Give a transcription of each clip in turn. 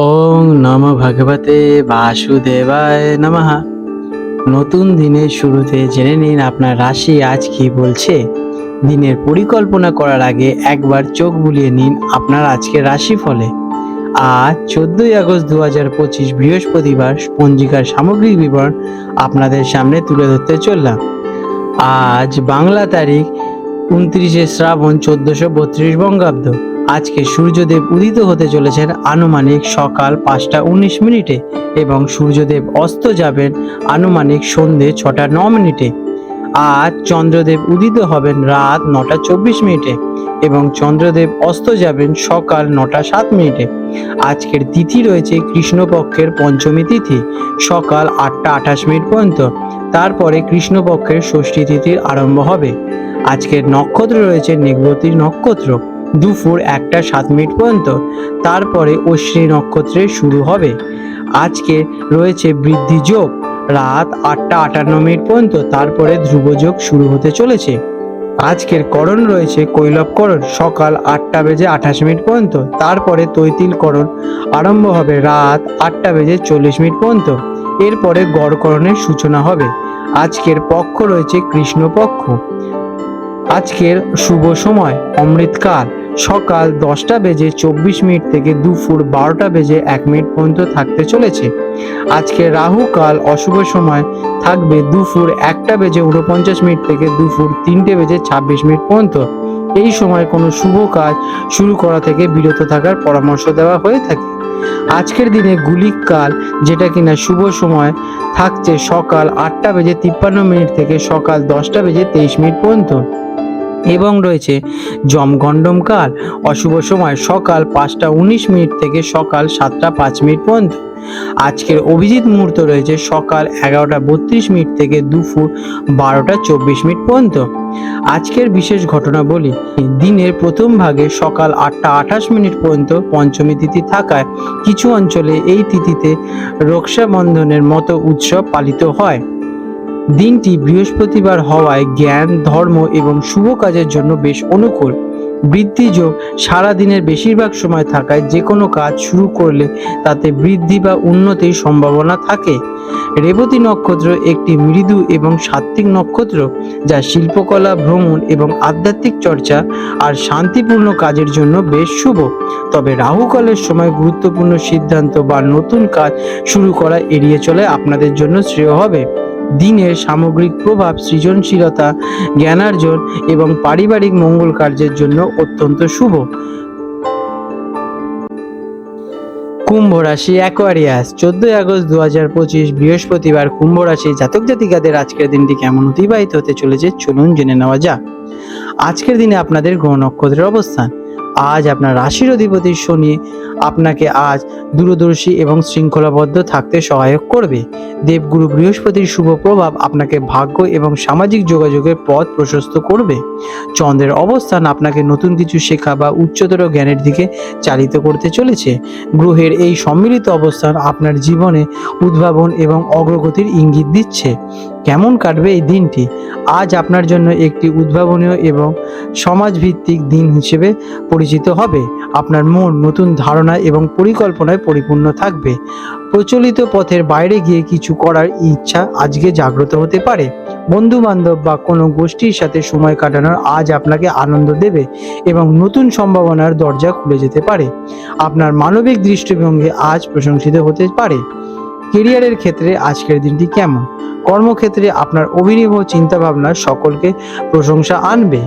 ওং নম ভগবতে বাসুদেবায় নমঃ। নতুন দিনের শুরুতে জেনে নিন আপনার রাশি আজ কি বলছে। দিনের পরিকল্পনা করার আগে একবার চোখ বুলিয়ে নিন আপনার আজকের রাশি ফলে আজ চোদ্দই আগস্ট দু হাজার পঁচিশ বৃহস্পতিবার পঞ্জিকার সামগ্রিক বিবরণ আপনাদের সামনে তুলে ধরতে চললাম। আজ বাংলা তারিখ উনত্রিশে শ্রাবণ চোদ্দশো বত্রিশ বঙ্গাব্দ। আজকে সূর্যদেব উদিত হতে চলেছেন আনুমানিক সকাল পাঁচটা উনিশ মিনিটে এবং সূর্যদেব অস্ত যাবেন আনুমানিক সন্ধে ছটা ন মিনিটে। আজ চন্দ্রদেব উদিত হবেন রাত নটা চব্বিশ মিনিটে এবং চন্দ্রদেব অস্ত যাবেন সকাল নটা সাত মিনিটে। আজকের তিথি রয়েছে কৃষ্ণপক্ষের পঞ্চমী তিথি, সকাল আটটা আঠাশ মিনিট পর্যন্ত। তারপরে কৃষ্ণপক্ষের ষষ্ঠী তিথির আরম্ভ হবে। আজকের নক্ষত্র রয়েছে নেগবতী নক্ষত্র। দুপুর একটা সাত মিনিট পর্যন্ত। তারপরে অশ্বিনী নক্ষত্রের শুরু হবে। আজকে রয়েছে বৃদ্ধি যোগ। রাত আটটা আটান্ন মিনিট পর্যন্ত তারপরে ধ্রুবযোগ শুরু হতে চলেছে। আজকের করণ রয়েছে কৈলবকরণ সকাল আটটা বেজে আঠাশ মিনিট পর্যন্ত। তারপরে তৈতিলকরণ আরম্ভ হবে রাত আটটা বেজে চল্লিশ মিনিট পর্যন্ত। এরপরে গড়করণের সূচনা হবে। আজকের পক্ষ রয়েছে কৃষ্ণপক্ষ। আজকের শুভ সময়, অমৃতকাল। সকাল দশটা বেজে চব্বিশ মিনিট থেকে দুপুর বারোটা বেজে এক মিনিট পর্যন্ত থাকতে চলেছে। আজকে রাহু কাল অশুভ সময় থাকবে দুপুর একটা বেজে উনপঞ্চাশ মিনিট থেকে দুপুর তিনটে বেজে ছাব্বিশ মিনিট পর্যন্ত। এই সময় কোনো শুভ কাজ শুরু করা থেকে বিরত থাকার পরামর্শ দেওয়া হয়ে থাকে। আজকের দিনে গুলিক কাল, যেটা কিনা শুভ সময়, থাকছে সকাল আটটা বেজে তিপ্পান্ন মিনিট থেকে সকাল দশটা বেজে তেইশ মিনিট পর্যন্ত। এবং রয়েছে জমগণ্ডম কাল অশুভ সময় সকাল পাঁচটা উনিশ মিনিট থেকে সকাল সাতটা পাঁচ মিনিট পর্যন্ত। আজকের অভিজিৎ মুহূর্ত রয়েছে সকাল এগারোটা বত্রিশ মিনিট থেকে দুপুর বারোটা চব্বিশ মিনিট পর্যন্ত। আজকের বিশেষ ঘটনা বলি, দিনের প্রথম ভাগে সকাল আটটা আঠাশ মিনিট পর্যন্ত পঞ্চমী তিথি থাকায় কিছু অঞ্চলে এই তিথিতে রক্ষাবন্ধনের মতো উৎসব পালিত হয়। দিনটি বৃহস্পতিবার হওয়ায় জ্ঞান, ধর্ম এবং শুভ কাজের জন্য বেশ অনুকূল। বৃদ্ধি যোগ সারা দিনের বেশিরভাগ সময় থাকায় যে কোনো কাজ শুরু করলে তাতে বৃদ্ধি বা উন্নতির সম্ভাবনা থাকে। রেবতী নক্ষত্র একটি মৃদু এবং সাত্ত্বিক নক্ষত্র যা শিল্পকলা, ভ্রমণ এবং আধ্যাত্মিক চর্চা আর শান্তিপূর্ণ কাজের জন্য বেশ শুভ। তবে রাহুকালের সময় গুরুত্বপূর্ণ সিদ্ধান্ত বা নতুন কাজ শুরু করা এড়িয়ে চলে আপনাদের জন্য শ্রেয় হবে। দিনের সামগ্রিক প্রভাব, সৃজনশীলতা, জ্ঞানার্জন এবং পারিবারিক মঙ্গল কার্যের জন্য অত্যন্ত শুভ। কুম্ভ রাশি অ্যাকোয়ারিয়াস চোদ্দই আগস্ট দু হাজার পঁচিশ বৃহস্পতিবার কুম্ভ রাশি জাতক জাতিকাদের আজকের দিনটি কেমন অতিবাহিত হতে চলেছে চলুন জেনে নেওয়া যাক। আজকের দিনে আপনাদের গ্রহ নক্ষত্রের অবস্থান। আজ আপনার রাশির অধিপতি শনি আপনাকে আজ দূরদর্শী এবং শৃঙ্খলাবদ্ধ থাকতে সহায়ক করবে। দেবগুরু বৃহস্পতির শুভ প্রভাব আপনাকে ভাগ্য এবং সামাজিক যোগাযোগের পথ প্রশস্ত করবে। চন্দ্রের অবস্থান আপনাকে নতুন কিছু শেখা বা উচ্চতর জ্ঞানের দিকে চালিত করতে চলেছে। গ্রহের এই সম্মিলিত অবস্থান আপনার জীবনে উদ্ভাবন এবং অগ্রগতির ইঙ্গিত দিচ্ছে। কেমন কাটবে এই দিনটি? আজ আপনার জন্য একটি উদ্ভাবনীয় এবং সমাজভিত্তিক দিন হিসেবে পরিচিত হবে। আপনার মন নতুন ধারণা এবং পরিকল্পনায় পরিপূর্ণ থাকবে। প্রচলিত পথের বাইরে গিয়ে কিছু করার ইচ্ছা আজকে জাগ্রত হতে পারে। বন্ধু বান্ধব বা কোনো গোষ্ঠীর সাথে সময় কাটানোর আজ আপনাকে আনন্দ দেবে এবং নতুন সম্ভাবনার দরজা খুলে যেতে পারে। আপনার মানবিক দৃষ্টিভঙ্গি আজ প্রশংসিত হতে পারে। কেরিয়ারের ক্ষেত্রে আজকের দিনটি কেমন? কর্মক্ষেত্রে আপনার অভিনব চিন্তাভাবনা সকলকে প্রশংসা আনবে।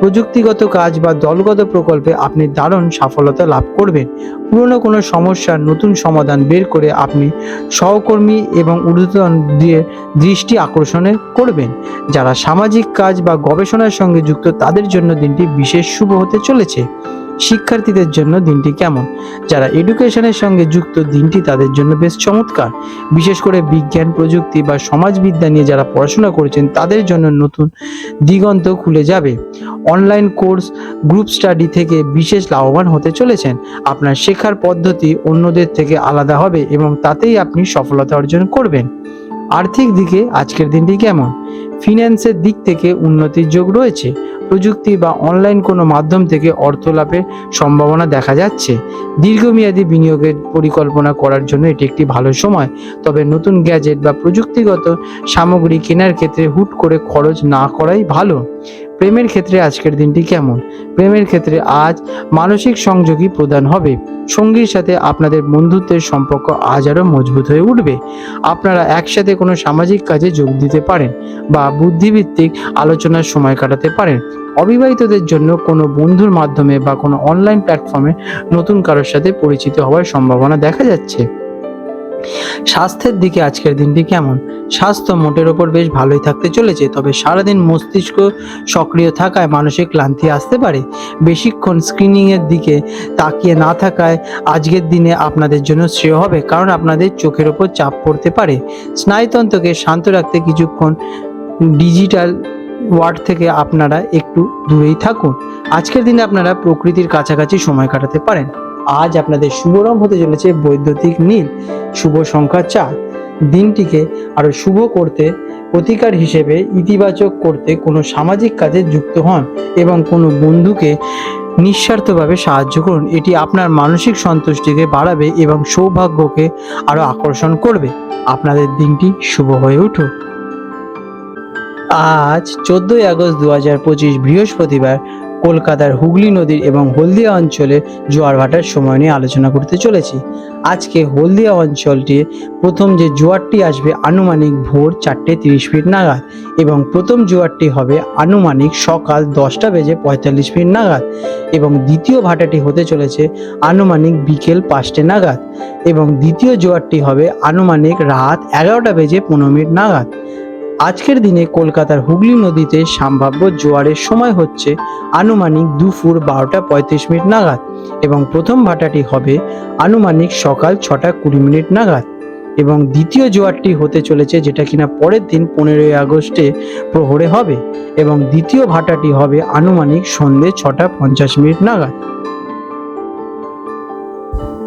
প্রযুক্তিগত কাজ বা দলগত প্রকল্পে আপনি দারুণ সফলতা লাভ করবেন। পুরনো কোনো সমস্যার নতুন সমাধান বের করে আপনি সহকর্মী এবং ঊর্ধ্বতন দিয়ে দৃষ্টি আকর্ষণে করবেন। যারা সামাজিক কাজ বা গবেষণার সঙ্গে যুক্ত তাদের জন্য দিনটি বিশেষ শুভ হতে চলেছে। শিক্ষার্থীদের জন্য দিনটি কেমন? যারা এডুকেশনের সঙ্গে যুক্ত, দিনটি তাদের জন্য বেশ চমৎকার। বিশেষ করে বিজ্ঞান, প্রযুক্তি বা সমাজবিদ্যা নিয়ে যারা পড়াশোনা করেছেন, তাদের জন্য নতুন দিগন্ত খুলে যাবে। অনলাইন কোর্স গ্রুপ স্টাডি থেকে বিশেষ লাভবান হতে চলেছেন। আপনার শেখার পদ্ধতি অন্যদের থেকে আলাদা হবে এবং তাতেই আপনি সফলতা অর্জন করবেন। আর্থিক দিকে আজকের দিনটি কেমন? ফিন্যান্সের দিক থেকে উন্নতির যোগ রয়েছে। প্রযুক্তি বা অনলাইন কোনো মাধ্যম থেকে অর্থ লাভের সম্ভাবনা দেখা যাচ্ছে। দীর্ঘমেয়াদী বিনিয়োগের পরিকল্পনা করার জন্য এটি একটি ভালো সময়। তবে নতুন গ্যাজেট বা প্রযুক্তিগত সামগ্রী কেনার ক্ষেত্রে হুট করে খরচ না করাই ভালো। প্রেমের ক্ষেত্রে আজকের দিনটি কেমন? প্রেমের ক্ষেত্রে আজ মানসিক সংযোগই প্রদান হবে। সঙ্গীর সাথে আপনাদের বন্ধুত্বের সম্পর্ক আজ আরও মজবুত হয়ে উঠবে। আপনারা একসাথে কোনো সামাজিক কাজে যোগ দিতে পারেন বা বুদ্ধিভিত্তিক আলোচনার সময় কাটাতে পারেন। অবিবাহিতদের জন্য কোনো বন্ধুর মাধ্যমে বা কোনো অনলাইন প্ল্যাটফর্মে নতুন কারোর সাথে পরিচিত হওয়ার সম্ভাবনা দেখা যাচ্ছে। স্বাস্থ্যের দিকে আজকের দিনটি কেমন? স্বাস্থ্য মোটের ওপর বেশ ভালোই থাকতে চলেছে, তবে সারাদিন মস্তিষ্ক সক্রিয় থাকায় মানসিক ক্লান্তি আসতে পারে। বেশিক্ষণ স্ক্রিনিংয়ের দিকে তাকিয়ে না থাকায় আজকের দিনে আপনাদের জন্য শ্রেয় হবে, কারণ আপনাদের চোখের ওপর চাপ পড়তে পারে। স্নায়ুতন্ত্রকে শান্ত রাখতে কিছুক্ষণ ডিজিটাল ওয়ার্ড থেকে আপনারা একটু দূরেই থাকুন। আজকের দিনে আপনারা প্রকৃতির কাছাকাছি সময় কাটাতে পারেন। আজ আপনাদের শুভ রং হতে চলেছে বৈদ্যুতিক নীল। শুভ সংখ্যা চার। দিনটিকে আরও শুভ করতে, প্রতিকার হিসেবে ইতিবাচক করতে কোনো সামাজিক কাজে যুক্ত হন এবং কোনো বন্ধুকে নিঃস্বার্থভাবে সাহায্য করুন। এটি আপনার মানসিক সন্তুষ্টিকে বাড়াবে এবং সৌভাগ্যকে আরও আকর্ষণ করবে। আপনাদের দিনটি শুভ হয়ে উঠুক। আজ চোদ্দই আগস্ট দু হাজার পঁচিশ বৃহস্পতিবার কলকাতার হুগলি নদীর এবং হলদিয়া অঞ্চলে জোয়ার ভাটার সময় নিয়ে আলোচনা করতে চলেছি। আজকে হলদিয়া অঞ্চলটি প্রথম যে জোয়ারটি আসবে আনুমানিক ভোর চারটে তিরিশ মিনিট নাগাদ এবং প্রথম জোয়ারটি হবে আনুমানিক সকাল দশটা বেজে পঁয়তাল্লিশ মিনিট নাগাদ এবং দ্বিতীয় ভাটাটি হতে চলেছে আনুমানিক বিকেল পাঁচটে নাগাদ এবং দ্বিতীয় জোয়ারটি হবে আনুমানিক রাত এগারোটা বেজে পনেরো মিনিট নাগাদ। আজকের দিনে কলকাতার হুগলি নদীতে সম্ভাব্য জোয়ারের সময় হচ্ছে আনুমানিক দুপুর বারোটা পঁয়ত্রিশ মিনিট নাগাদ এবং প্রথম ভাটাটি হবে আনুমানিক সকাল ছটা কুড়ি মিনিট নাগাদ। এবং দ্বিতীয় জোয়ারটি হতে চলেছে যেটা কিনা পরের দিন পনেরোই আগস্টে প্রহরে হবে এবং দ্বিতীয় ভাটাটি হবে আনুমানিক সন্ধে ছটা পঞ্চাশ মিনিট নাগাদ।